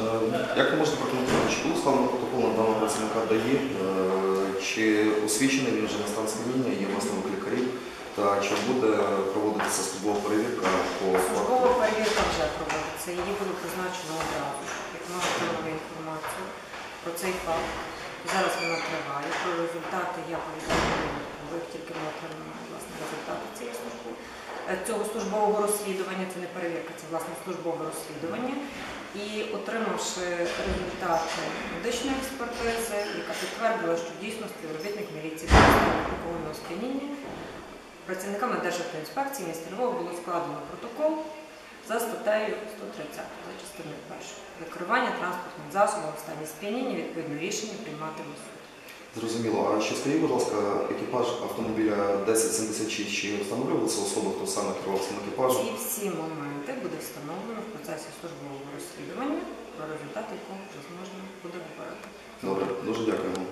Е, Як ви можете прокоментувати, чи було складено протокол на даного працівника ДАІ, е, чи освічений він вже на стан сп'яніння, є висновок лікарів, та чи буде проводитися службова перевірка по Службова перевірка вже проводиться. Її було призначено одразу. Як ми отримали інформацію про цей факт. Зараз вона триває. Про результати я повідомляю, коли тільки ми отримаємо власне результати цієї служби. е, Цього службового розслідування, це не перевірка, це власне службове розслідування. І отримавши результати медичної експертизи, яка підтвердила, що дійсно співробітник міліції алкогольного сп'яніння, працівниками Державтоінспекції міста Львова було складено протокол за статтею 130 за частиною першої. За керування транспортним засобом в стані сп'яніння відповідно рішення прийматиме суд. Зрозуміло. А ще скажіть, будь ласка, екіпаж автомобіля 1076, чи встановлювалася особа, хто саме керував цим екіпажем? Ці всі моменти буде встановлено в процесі службового розслідування, про результати якого вже зможна буде говорити. Добре, дуже дякуємо.